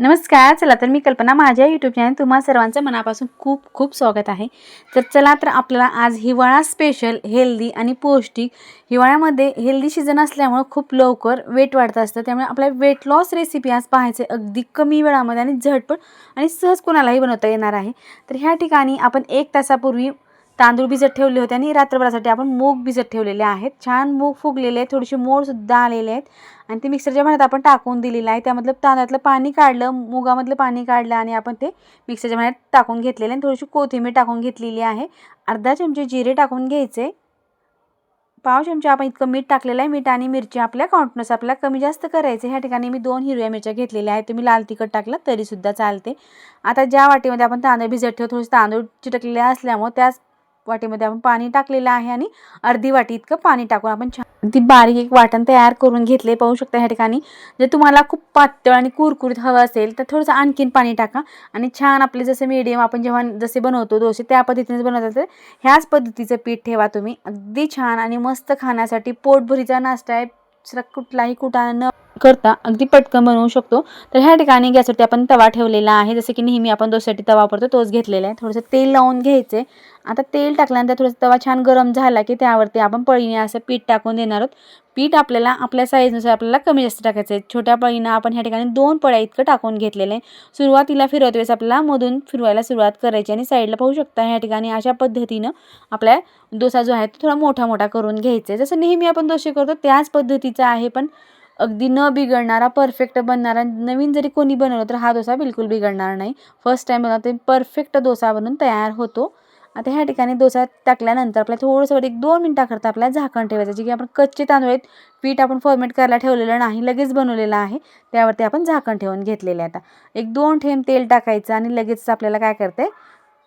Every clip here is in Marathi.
नमस्कार चला तर मी कल्पना माझ्या यूट्यूब चॅनल तुम्हा सर्वांचं मनापासून खूप खूप स्वागत आहे. तर चला तर आपल्याला आज हिवाळा स्पेशल हेल्दी आणि पौष्टिक हिवाळ्यामध्ये हेल्दी सीझन असल्यामुळं खूप लवकर वेट वाढत असतं. त्यामुळे आपल्या वेट लॉस रेसिपी आज पाहायचे अगदी कमी वेळामध्ये आणि झटपट आणि सहज कोणालाही बनवता येणार आहे. तर ह्या ठिकाणी आपण एक तासापूर्वी तांदूळ भिजत ठेवले होते आणि रात्रभरासाठी आपण मूग भिजत ठेवलेले आहेत. छान मूग फुगलेले आहेत थोडेसे मोडसुद्धा आलेले आहेत. आणि ते मिक्सरच्या भांड्यात आपण टाकून दिलेलं आहे. त्यामधलं तांदळातलं पाणी काढलं मुगामधलं पाणी काढलं आणि आपण ते मिक्सरच्या भांड्यात टाकून घेतलेलं आणि थोडीशी कोथिंबीर टाकून घेतलेली आहे. अर्धा चमचे जिरे टाकून घ्यायचे. पाव चमचा आपण इतकं मीठ टाकलेलं आहे. मीठ आणि मिरची आपल्या काउंटनुसार आपल्याला कमी जास्त करायचे. ह्या ठिकाणी मी दोन हिरव्या मिरच्या घेतलेल्या आहेत. तुम्ही लाल तिखट टाकलं तरीसुद्धा चालते. आता ज्या वाटीमध्ये आपण तांदूळ भिजत ठेवतो थोडेसे तांदूळ चिटकलेले असल्यामुळे त्याच वाटीमध्ये आपण पाणी टाकलेलं आहे आणि अर्धी वाटी इतकं पाणी टाकून आपण छान ती बारीक एक वाटण तयार करून घेतले पाहू शकता ह्या ठिकाणी. जर तुम्हाला खूप पातळ आणि कुरकुरीत हवं असेल तर थोडंसं आणखीन पाणी टाका आणि छान आपले जसे मीडियम आपण जेव्हा जसे बनवतो दोसे त्या पद्धतीने बनवतात तर ह्याच पद्धतीचं पीठ ठेवा तुम्ही. अगदी छान आणि मस्त खाण्यासाठी पोटभरीचा नाश्ता आहे. दुसरा कुठलाही कुटाणा न करता अगदी पटकन बनवू शकतो. तर ह्या ठिकाणी गॅसवरती आपण तवा ठेवलेला आहे. जसं की नेहमी आपण दोसाठी तवा वापरतो तोच घेतलेला आहे. थोडंसं तेल लावून घ्यायचे. आता तेल टाकल्यानंतर थोडंसं तवा छान गरम झाला की त्यावरती आपण पळीने असं पीठ टाकून देणार आहोत. पीठ आपल्याला आपल्या साईजनुसार आपल्याला कमी जास्त टाकायचं आहे. छोट्या पळीनं आपण ह्या ठिकाणी दोन पळ्या इतकं टाकून घेतलेलं आहे. सुरुवातीला फिरवत वेळेस आपल्याला मधून फिरवायला सुरुवात करायची आणि साईडला पाहू शकता ह्या ठिकाणी अशा पद्धतीनं आपल्या डोसा जो आहे तो थोडा मोठा मोठा करून घ्यायचा आहे. जसं नेहमी आपण दोसे करतो त्याच पद्धतीचा आहे पण अगदी न बिघडणारा परफेक्ट बनणारा नवीन जरी कोणी बनवलं तर हा डोसा बिलकुल बिघडणार नाही. फर्स्ट टाईम ते परफेक्ट डोसा बनून तयार होतो. आता ह्या ठिकाणी डोसा टाकल्यानंतर आपल्याला थोडंसं एक दोन मिनटाकरता आपल्याला झाकण ठेवायचं जे की आपण कच्चे तांदूळ आहेत पीठ आपण फॉर्मेट करायला ठेवलेलं नाही लगेच बनवलेलं आहे. त्यावरती आपण झाकण ठेवून घेतलेलं आहे आता. एक दोन ठेंब तेल टाकायचं आणि लगेच आपल्याला काय करते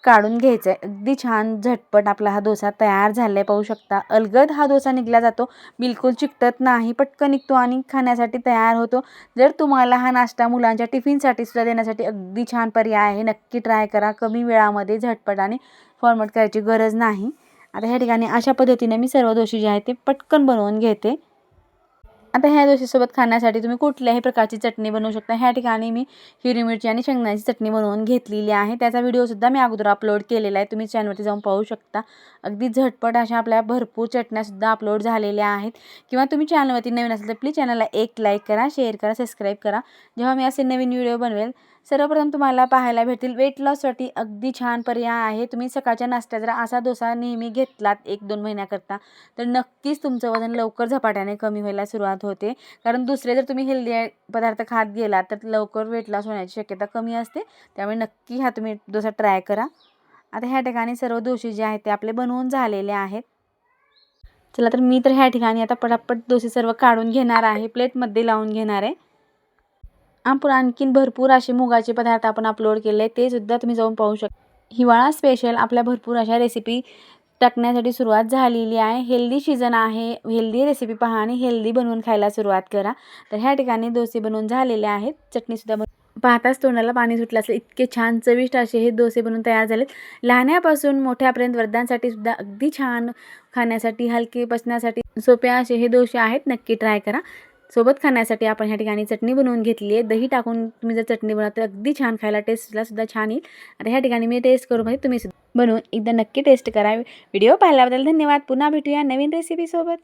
काढून घ्यायचं आहे अगदी छान झटपट आपला हा डोसा तयार झाला आहे पाहू शकता अलगद हा डोसा निघला जातो. बिलकुल चिकटत नाही पटकन निघतो आणि खाण्यासाठी तयार होतो. जर तुम्हाला हा नाश्ता मुलांच्या टिफिनसाठी सुद्धा देण्यासाठी अगदी छान पर्याय आहे नक्की ट्राय करा. कमी वेळामध्ये झटपट आणि फॉर्मेट करायची गरज नाही. आता ह्या ठिकाणी अशा पद्धतीने मी सर्व दोषी जे आहे ते पटकन बनवून घेते. आता ह्या दोशीसोबत खाण्यासाठी तुम्ही कुठल्याही प्रकारची चटणी बनवू शकता. ह्या ठिकाणी मी हिरवी मिरची आणि शेंगदाण्याची चटणी बनवून घेतलेली आहे. त्याचा व्हिडिओसुद्धा मी अगोदर अपलोड केलेला आहे. तुम्ही चॅनलवरती जाऊन पाहू शकता. अगदी झटपट अशा आपल्या भरपूर चटण्यासुद्धा अपलोड झालेल्या आहेत. किंवा तुम्ही चॅनलवरती नवीन असेल तर प्लीज चॅनलला एक लाईक करा शेअर करा सबस्क्राईब करा. जेव्हा मी असे नवीन व्हिडिओ बनवेल सर्वप्रथम तुम्हाला पाहायला भेटतील. वेट लॉससाठी अगदी छान पर्याय आहे. तुम्ही सकाळच्या नाश्त्यात जर असा डोसा नेहमी घेतलात एक दोन महिन्याकरता तर नक्कीच तुमचं वजन लवकर झपाट्याने कमी व्हायला सुरुवात होते. कारण दुसरे जर तुम्ही हेल्दी पदार्थ खात गेलात तर लवकर वेट लॉस होण्याची शक्यता कमी असते. त्यामुळे नक्की हा तुम्ही डोसा ट्राय करा. आता ह्या ठिकाणी सर्व दोषी जे आहेत ते आपले बनवून झालेले आहेत. चला तर मी तर ह्या ठिकाणी आता पटापट दोसे सर्व काढून घेणार आहे. प्लेटमध्ये लावून घेणार आहे. आपण आणखीन भरपूर असे मुगाचे पदार्थ आपण अपलोड केले ते सुद्धा तुम्ही जाऊन पाहू शकता हिवाळा स्पेशल आपल्या भरपूर अशा रेसिपी टाकण्यासाठी सुरुवात झालेली आहे. हेल्दी सीझन आहे. हेल्दी रेसिपी पहा आणि हेल्दी बनवून खायला सुरुवात करा. तर ह्या ठिकाणी डोसे बनवून झालेले आहेत. चटणीसुद्धा बन पाहताच तोंडाला पाणी सुटलं असलं. इतके छान चविष्ट असे हे डोसे बनवून तयार झालेत. लहान्यापासून मोठ्यापर्यंत वृद्धांसाठी सुद्धा अगदी छान खाण्यासाठी हलके पचण्यासाठी सोपे असे हे डोसे आहेत. नक्की ट्राय करा. सोबत खाण्यासाठी आपण ह्या ठिकाणी चटणी बनवून घेतली आहे. दही टाकून तुम्ही जर चटणी बनवता तर अगदी छान खायला टेस्टला सुद्धा छान येईल. आता ह्या ठिकाणी मी टेस्ट करून म्हणजे तुम्ही सुद्धा बनवून एकदा नक्की टेस्ट करा. व्हिडिओ पाहिल्याबद्दल धन्यवाद. पुन्हा भेटूया नवीन रेसिपीसोबत